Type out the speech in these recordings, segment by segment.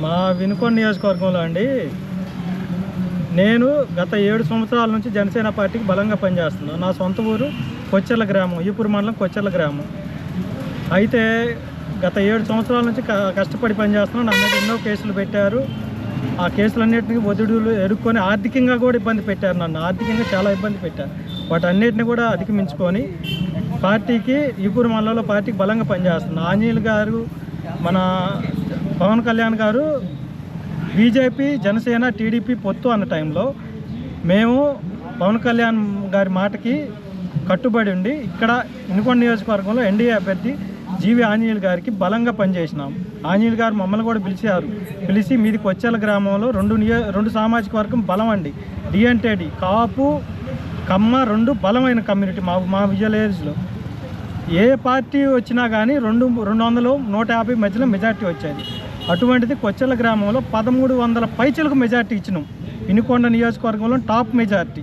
మా వినుకొండ నియోజకవర్గంలో అండి నేను గత ఏడు సంవత్సరాల నుంచి జనసేన పార్టీకి బలంగా పనిచేస్తున్నాను. నా సొంత ఊరు కొచ్చెర్ల గ్రామం ఈపూరు మండలం కొచ్చెర్ల గ్రామం. అయితే గత ఏడు సంవత్సరాల నుంచి క- కష్టపడి పనిచేస్తున్నాను. నా మీద ఎన్నో కేసులు పెట్టారు. ఆ కేసులన్నింటినీ ఒదిడులు ఎదుర్కొని ఆర్థికంగా కూడా ఇబ్బంది పెట్టారు నన్ను. ఆర్థికంగా చాలా ఇబ్బంది పెట్టారు. వాటన్నిటిని కూడా అధిగమించుకొని పార్టీకి ఈపూరు మండలంలో పార్టీకి బలంగా పనిచేస్తున్నాను. ఆంజనేయులు గారు మన పవన్ కళ్యాణ్ గారు బీజేపీ జనసేన టీడీపీ పొత్తు అన్న టైంలో మేము పవన్ కళ్యాణ్ గారి మాటకి కట్టుబడి ఉండి ఇక్కడ ఇనుకొండ నియోజకవర్గంలో ఎన్డీఏ అభ్యర్థి జీవి ఆంజనేయులు గారికి బలంగా పనిచేసినాం. ఆంజనేయులు గారు మమ్మల్ని కూడా పిలిచారు. పిలిచి మీది కొచ్చెల గ్రామంలో రెండు నియో రెండు సామాజిక వర్గం బలం అండి. డిఎన్టీడీ కాపు కమ్మ రెండు బలమైన కమ్యూనిటీ మా మా విజయలేజ్లో. ఏ పార్టీ వచ్చినా కానీ రెండు రెండు వందలు నూట యాభై మధ్యలో మెజార్టీ వచ్చేది. అటువంటిది కొచ్చెల గ్రామంలో పదమూడు వందల పైచలకు మెజార్టీ ఇచ్చినాం. వినుకొండ నియోజకవర్గంలో టాప్ మెజార్టీ.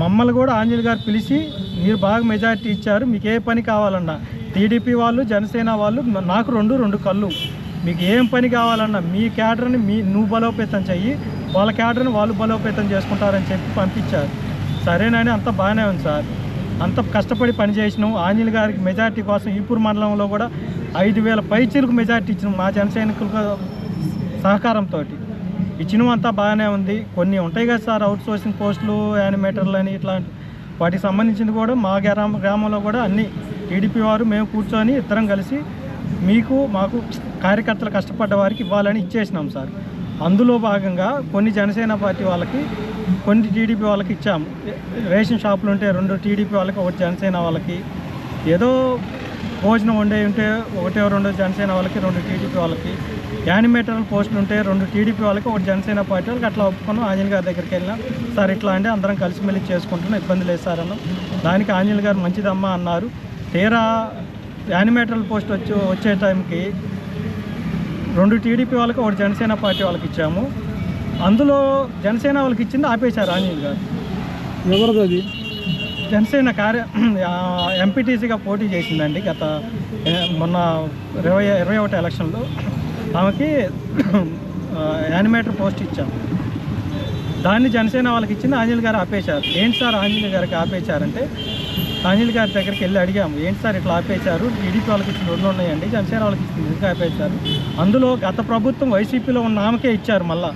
మమ్మల్ని కూడా ఆంజనేయ గారు పిలిచి మీరు బాగా మెజార్టీ ఇచ్చారు మీకు ఏ పని కావాలన్నా? టీడీపీ వాళ్ళు జనసేన వాళ్ళు నాకు రెండు రెండు కళ్ళు. మీకు ఏం పని కావాలన్నా మీ క్యాడర్ని మీ నువ్వు బలోపేతం చెయ్యి వాళ్ళ క్యాడర్ని వాళ్ళు బలోపేతం చేసుకుంటారని చెప్పి పంపించారు. సరేనని అంత బాగానే ఉంది సార్. అంత కష్టపడి పని ఆంజనేయులు గారికి మెజార్టీ కోసం ఈపూర్ మండలంలో కూడా ఐదు వేల పైచీలకు మెజార్టీ ఇచ్చిన మా జన సైనికుల సహకారంతో ఇచ్చినవి అంతా బాగానే ఉంది. కొన్ని ఉంటాయి కదా సార్ అవుట్ సోర్సింగ్ పోస్టులు యానిమేటర్లు అని ఇట్లాంటి. వాటికి సంబంధించింది కూడా మా గ్రామ గ్రామంలో కూడా అన్ని టీడీపీ వారు మేము కూర్చొని ఇద్దరం కలిసి మీకు మాకు కార్యకర్తలు కష్టపడ్డ వారికి ఇవ్వాలని ఇచ్చేసినాం సార్. అందులో భాగంగా కొన్ని జనసేన పార్టీ వాళ్ళకి కొన్ని టీడీపీ వాళ్ళకి ఇచ్చాము. రేషన్ షాపులు ఉంటే రెండు టీడీపీ వాళ్ళకి ఒకటి జనసేన వాళ్ళకి. ఏదో భోజనం వండే ఉంటే ఒకటే రెండు జనసేన వాళ్ళకి రెండు టీడీపీ వాళ్ళకి. యానిమేటర్ పోస్టులు ఉంటే రెండు టీడీపీ వాళ్ళకి ఒకటి జనసేన పార్టీ వాళ్ళకి. అట్లా ఒప్పుకున్నాం. ఆంజనేయ గారి దగ్గరికి వెళ్ళినాం సార్ ఇట్లా అంటే అందరం కలిసిమెలిసి చేసుకుంటున్నాం ఇబ్బంది లేదు సార్ అన్నాం. దానికి ఆంజనేయ గారు మంచిదమ్మా అన్నారు. తీరా యానిమేటర్ పోస్ట్ వచ్చి వచ్చే టైంకి రెండు టీడీపీ వాళ్ళకి ఒకటి జనసేన పార్టీ వాళ్ళకి ఇచ్చాము. అందులో జనసేన వాళ్ళకి ఇచ్చింది ఆపేశారు ఆంజనేయ గారు. ఎవరిది జనసేన కార్య ఎంపీటీసీగా పోటీ చేసిందండి. గత మొన్న ఇరవై ఇరవై ఒకటి ఎలక్షన్లో ఆమెకి యానిమేటర్ పోస్ట్ ఇచ్చాం. దాన్ని జనసేన వాళ్ళకి ఇచ్చింది ఆంజనేయులు గారు ఆపేశారు. ఏంటి సార్ ఆంజనేయులు గారికి ఆపేశారంటే ఆంజనేయులు గారి దగ్గరికి వెళ్ళి అడిగాము ఏంటి సార్ ఇట్లా ఆపేశారు? టీడీపీ వాళ్ళకి ఇచ్చిన రెండు ఉన్నాయండి జనసేన వాళ్ళకి ఇచ్చింది ఎందుకు ఆపేశారు? అందులో గత ప్రభుత్వం వైసీపీలో ఉన్న ఆమెకే ఇచ్చారు మళ్ళా.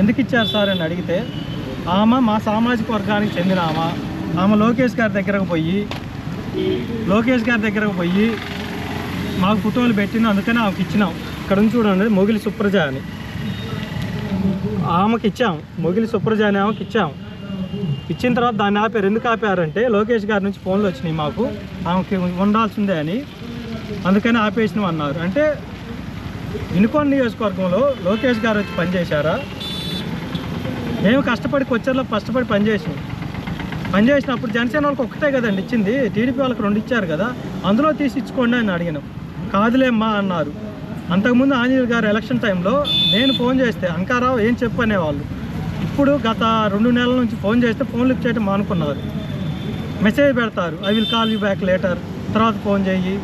ఎందుకు ఇచ్చారు సార్? అని అడిగితే ఆమె మా సామాజిక వర్గానికి చెందిన ఆమె ఆమె లోకేష్ గారి దగ్గరకు పోయి లోకేష్ గారి దగ్గరకు పోయి మాకు ఫోటోలు పెట్టిన అందుకని ఆమెకి ఇచ్చినాం. ఇక్కడ నుంచి చూడండి మొగిలి సుప్రజ అని. ఆమెకి ఇచ్చాం మొగిలి సుప్రజ అని ఆమెకి ఇచ్చాం. ఇచ్చిన తర్వాత దాన్ని ఆపారు. ఎందుకు ఆపారంటే లోకేష్ గారి నుంచి ఫోన్లు వచ్చినాయి మాకు. ఆమెకి ఉండాల్సిందే అని. అందుకని ఆపేసినాం అన్నారు. అంటే వినుకొండ నియోజకవర్గంలో లోకేష్ గారు వచ్చి పనిచేశారా? మేము కష్టపడి కొచ్చర్లో కష్టపడి పనిచేసిన అప్పుడు జనసేన వాళ్ళకి ఒక్కటే కదండి ఇచ్చింది. టీడీపీ వాళ్ళకి రెండు ఇచ్చారు కదా. అందులో తీసి ఇచ్చుకోండి అని అడిగినాం. కాదులేమ్మా అన్నారు. అంతకుముందు ఆంజనేయులు గారు ఎలక్షన్ టైంలో నేను ఫోన్ చేస్తే అంకారావు ఏం చెప్పు అనేవాళ్ళు. ఇప్పుడు గత రెండు నెలల నుంచి ఫోన్ చేస్తే ఫోన్ లిఫ్ట్ చేయడం మానుకున్నారు. మెసేజ్ పెడతారు I will call you back later. తర్వాత ఫోన్ చేయి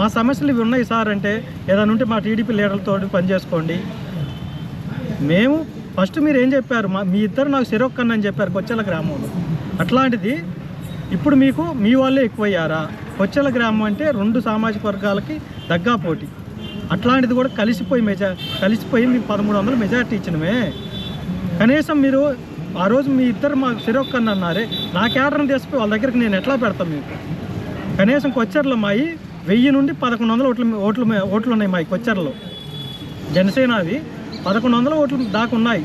మా సమస్యలు ఇవి ఉన్నాయి సార్ అంటే ఏదైనా ఉంటే మా టీడీపీ లీడర్లతో పని చేసుకోండి. మేము ఫస్ట్ మీరు ఏం చెప్పారు? మా మీ ఇద్దరు నాకు సిరొక్కన్ అని చెప్పారు కొచ్చెల గ్రామంలో. అట్లాంటిది ఇప్పుడు మీకు మీ వాళ్ళే ఎక్కువయ్యారా? కొచ్చెల గ్రామం అంటే రెండు సామాజిక వర్గాలకి దగ్గా పోటీ. అట్లాంటిది కూడా కలిసిపోయి మెజా కలిసిపోయి మీకు పదమూడు వందలు మెజార్టీ ఇచ్చినమే. కనీసం మీరు ఆ రోజు మీ ఇద్దరు మాకు సిరొక్కన్ అన్నారే నా క్యాడర్ని తీసుకుపోయి వాళ్ళ దగ్గరికి నేను ఎట్లా పెడతాను మీకు? కనీసం కొచ్చెరలో మాయి వెయ్యి నుండి పదకొండు వందల ఓట్లు ఓట్లు ఓట్లు ఉన్నాయి మాయి కొచ్చెరలో. జనసేనవి పదకొండు వందల ఓట్లు దాకా ఉన్నాయి.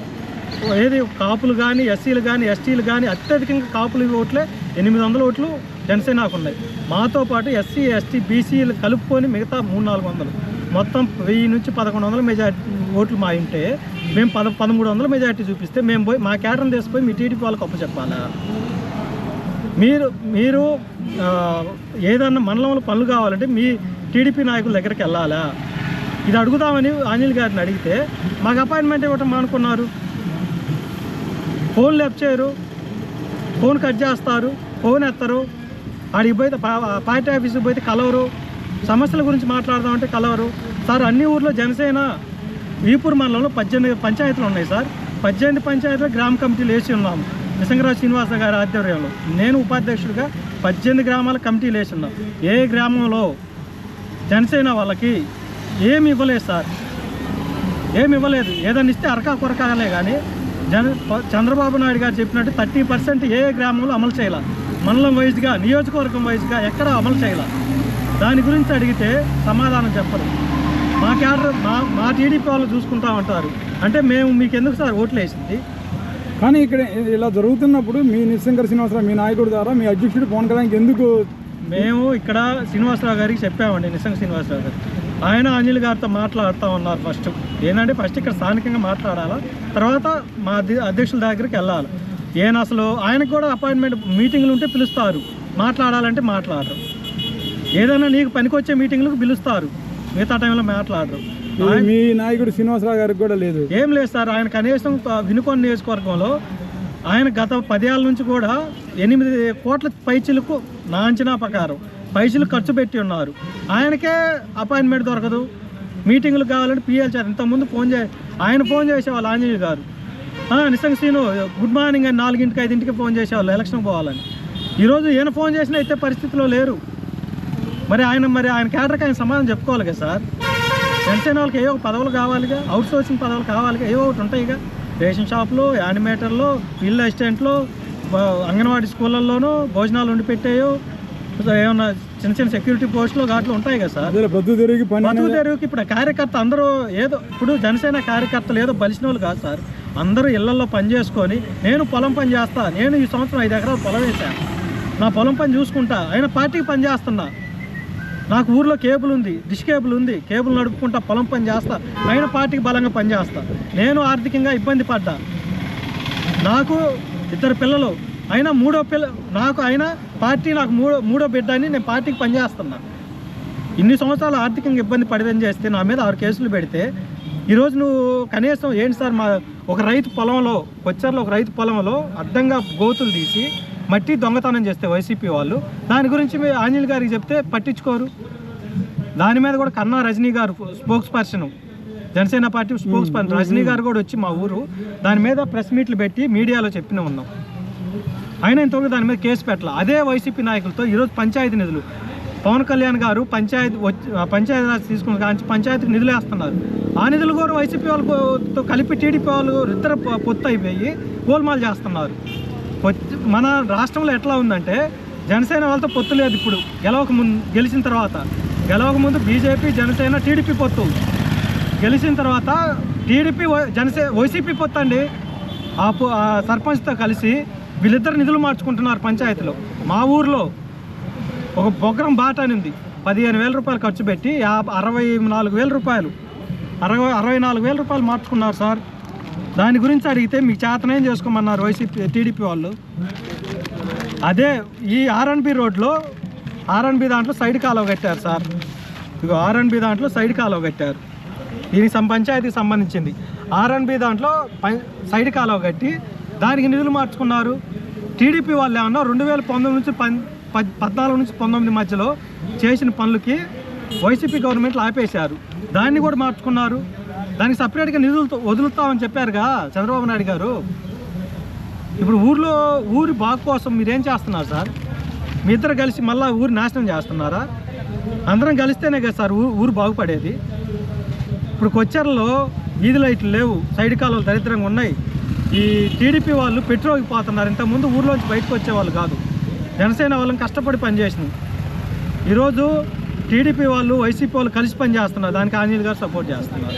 ఏది కాపులు కానీ ఎస్సీలు కానీ ఎస్టీలు కానీ అత్యధికంగా కాపులు ఓట్లే ఎనిమిది వందల ఓట్లు జనసేనకు ఉన్నాయి. మాతో పాటు ఎస్సీ ఎస్టీ బీసీలు కలుపుకొని మిగతా మూడు నాలుగు వందలు. మొత్తం వెయ్యి నుంచి పదకొండు వందల మెజార్టీ ఓట్లు మా ఉంటే మేము పద పదమూడు వందల మెజార్టీ చూపిస్తే మేము పోయి మా క్యాడర్ని తీసుకుపోయి మీ టీడీపీ వాళ్ళకి అప్పచెప్పాలా మీరు మీరు ఏదన్నా మండలంలో పనులు కావాలంటే మీ టీడీపీ నాయకుల దగ్గరికి వెళ్ళాలా? ఇది అడుగుదామని అనిల్ గారిని అడిగితే మాకు అపాయింట్మెంట్ ఇవ్వటం మానుకున్నారు. ఫోన్ లెఫ్ట్ చేయరు. ఫోన్ కట్ చేస్తారు. ఫోన్ ఎత్తరు. ఆడికి పోయితే పా- పార్టీ ఆఫీస్కి పోయితే కలవరు. సమస్యల గురించి మాట్లాడదామంటే కలవరు. సార్ అన్ని ఊర్లో జనసేన వీపూర్ మండలంలో పద్దెనిమిది పంచాయతీలు ఉన్నాయి సార్. పద్దెనిమిది పంచాయతీలు గ్రామ కమిటీలు వేసి ఉన్నాము నిసంగరాజు శ్రీనివాస గారి ఆధ్వర్యంలో. నేను ఉపాధ్యక్షుడిగా పద్దెనిమిది గ్రామాల కమిటీలు వేసి ఉన్నాం. ఏ గ్రామంలో జనసేన వాళ్ళకి ఏమి ఇవ్వలేదు సార్. ఏమి ఇవ్వలేదు. ఏదైనా ఇస్తే అరకా కొరకాలే కానీ జన చంద్రబాబు నాయుడు గారు చెప్పినట్టు థర్టీ పర్సెంట్ ఏ గ్రామంలో అమలు చేయాల. మండలం వైజ్గా నియోజకవర్గం వైజ్గా ఎక్కడ అమలు చేయాల. దాని గురించి అడిగితే సమాధానం చెప్పరు. మా క్యాడర్ మా మా టీడీపీ వాళ్ళు చూసుకుంటా ఉంటారు. అంటే మేము మీకు ఎందుకు సార్ ఓట్లు వేసింది కానీ ఇక్కడ ఇలా జరుగుతున్నప్పుడు మీ నిశంకర్ శ్రీనివాసరావు మీ నాయకుడి ద్వారా మీ అధ్యక్షుడు పవన్ కళ్యాణ్కి ఎందుకు మేము ఇక్కడ శ్రీనివాసరావు గారికి చెప్పామండి నిజంగా శ్రీనివాసరావు గారు ఆయన అనిల్ గారితో మాట్లాడుతూ ఉన్నారు ఫస్ట్ ఏంటంటే ఫస్ట్ ఇక్కడ స్థానికంగా మాట్లాడాలా? తర్వాత మా అధ్య- అధ్యక్షుల దగ్గరికి వెళ్ళాలి. ఈయన అసలు ఆయనకు కూడా అపాయింట్మెంట్ మీటింగ్లు ఉంటే పిలుస్తారు. మాట్లాడాలంటే మాట్లాడరు. ఏదైనా నీకు పనికొచ్చే మీటింగ్లకు పిలుస్తారు. మిగతా టైంలో మాట్లాడరు. మీ నాయకుడు శ్రీనివాసరావు గారికి కూడా లేదు. ఏం లేదు సార్. ఆయన కనీసం వినుకొండ నియోజకవర్గంలో ఆయన గత పదేళ్ళ నుంచి కూడా ఎనిమిది కోట్ల పైచిలకు నా అంచనా ప్రకారం పైసలు ఖర్చు పెట్టి ఉన్నారు. ఆయనకే అపాయింట్మెంట్ దొరకదు. మీటింగ్లు కావాలంటే పిఎల్ చేత ఇంతకుముందు ఫోన్ చే ఆయన ఫోన్ చేసేవాళ్ళు ఆంజనేయ గారు. "ఆ, నిజంగా సీను గుడ్ మార్నింగ్ అని నాలుగింటికి ఐదింటికి ఫోన్ చేసేవాళ్ళు ఎలక్షన్ పోవాలని. ఈరోజు ఈయన ఫోన్ చేసినా అయితే పరిస్థితిలో లేరు. మరి ఆయన మరి ఆయన క్యాడర్కి ఆయన సమాధానం చెప్పుకోవాలి కదా సార్? జనసేన వాళ్ళకి ఏవో పదవులు కావాలిగా అవుట్ సోర్సింగ్ పదవులు కావాలిగా ఏవో ఒకటి ఉంటాయిగా. రేషన్ షాప్లో యానిమేటర్లో ఇల్లు అసిస్టెంట్లో అంగన్వాడీ స్కూళ్ళల్లోనూ భోజనాలు వండి పెట్టాయో ఏమన్నా చిన్న చిన్న సెక్యూరిటీ పోస్టులు వాటిలో ఉంటాయి కదా సార్. తిరిగి పని బతుకు తెరువుకి ఇప్పుడు కార్యకర్త అందరూ ఏదో ఇప్పుడు జనసేన కార్యకర్తలు ఏదో బలిసిన వాళ్ళు కాదు సార్. అందరూ ఇళ్ళలో పని చేసుకొని నేను పొలం పని చేస్తా నేను ఈ సంవత్సరం ఐదు ఎకరాలు పొలం వేశాను నా పొలం పని చూసుకుంటా ఆయన పార్టీకి పని చేస్తున్నా. నాకు ఊర్లో కేబుల్ ఉంది డిష్ కేబుల్ ఉంది కేబుల్ నడుపుకుంటా పొలం పని చేస్తా ఆయన పార్టీకి బలంగా పని చేస్తా. నేను ఆర్థికంగా ఇబ్బంది పడ్డా. నాకు ఇద్దరు పిల్లలు అయినా మూడో పిల్ల నాకు అయినా పార్టీ నాకు మూడో మూడో బిడ్డ అని నేను పార్టీకి పనిచేస్తున్నా. ఇన్ని సంవత్సరాలు ఆర్థికంగా ఇబ్బంది పడిదని చేస్తే నా మీద ఆరు కేసులు పెడితే ఈరోజు నువ్వు కనీసం ఏంటి సార్ మా ఒక రైతు పొలంలో కొచ్చర్లో ఒక రైతు పొలంలో అడ్డంగా గోతులు తీసి మట్టి దొంగతనం చేస్తే వైసీపీ వాళ్ళు దాని గురించి మీ ఆంజనేయులు గారికి చెప్తే పట్టించుకోరు. దాని మీద కూడా కన్నా రజనీ గారు spokesperson Janasena party spokesperson. Rajini గారు కూడా వచ్చి మా ఊరు దాని మీద ప్రెస్ మీట్లు పెట్టి మీడియాలో చెప్పిన ఉన్నాం. అయినా ఇంతవరకు దాని మీద కేసు పెట్టాల. అదే వైసీపీ నాయకులతో ఈరోజు పంచాయతీ నిధులు. పవన్ కళ్యాణ్ గారు పంచాయతీ వచ్చి పంచాయతీ తీసుకున్న కాంచి పంచాయతీకి నిధులు వేస్తున్నారు. ఆ నిధులు కూడా వైసీపీ వాళ్ళతో కలిపి టీడీపీ వాళ్ళు ఇద్దరు పొత్తు అయిపోయి గోల్మాల్ చేస్తున్నారు. మన రాష్ట్రంలో ఎట్లా ఉందంటే జనసేన వాళ్ళతో పొత్తు లేదు ఇప్పుడు. గెలవక ముందు గెలిచిన తర్వాత. గెలవక ముందు బీజేపీ జనసేన టీడీపీ పొత్తు. గెలిచిన తర్వాత టీడీపీ జనసే వైసీపీ పొత్తు అండి ఆ సర్పంచ్తో కలిసి వీళ్ళిద్దరు నిధులు మార్చుకుంటున్నారు పంచాయతీలో. మా ఊర్లో ఒక బొగ్రం బాట అని ఉంది. పదిహేను వేల రూపాయలు ఖర్చు పెట్టి అరవై నాలుగు వేల రూపాయలు. అరవై అరవై నాలుగు వేల రూపాయలు మార్చుకున్నారు సార్. దాని గురించి అడిగితే మీకు చేతనేం చేసుకోమన్నారు వైసీపీ టీడీపీ వాళ్ళు. అదే ఈ ఆర్ఎన్బి రోడ్లో ఆర్ఎన్బి దాంట్లో సైడ్ కాలువ కట్టారు సార్. ఇగో ఆర్ఎన్బి దాంట్లో సైడ్ కాలువ కట్టారు. దీనికి పంచాయతీకి సంబంధించింది. ఆర్ఎన్బి దాంట్లో పై- సైడ్ కాలువ కట్టి దానికి నిధులు మార్చుకున్నారు. టీడీపీ వాళ్ళు ఏమన్నా రెండు వేల పంతొమ్మిది నుంచి పద్- పద్నాలుగు నుంచి పంతొమ్మిది మధ్యలో చేసిన పనులకి వైసీపీ గవర్నమెంట్లు ఆపేశారు. దాన్ని కూడా మార్చుకున్నారు. దానికి సపరేట్గా నిధులు వదులుతామని చెప్పారుగా చంద్రబాబు నాయుడు గారు. ఇప్పుడు ఊర్లో ఊరి బాగు కోసం మీరేం చేస్తున్నారు సార్? మీ ఇద్దరు కలిసి మళ్ళీ ఊరి నాశనం చేస్తున్నారా? అందరం కలిస్తేనే కదా సార్ ఊరు ఊరు బాగుపడేది. ఇప్పుడు కొచ్చర్లో వీధి లైట్లు లేవు. సైడ్ కాలువలు దరిద్రంగా ఉన్నాయి. ఈ టీడీపీ వాళ్ళు పెట్రోల్కి పోతున్నారు. ఇంతకుముందు ఊర్లోంచి బయటకు వచ్చేవాళ్ళు కాదు. జనసేన వాళ్ళని కష్టపడి పనిచేసింది ఈరోజు టీడీపీ వాళ్ళు వైసీపీ వాళ్ళు కలిసి పని చేస్తున్నారు దానికి ఆంజనేయులు గారు సపోర్ట్ చేస్తున్నారు.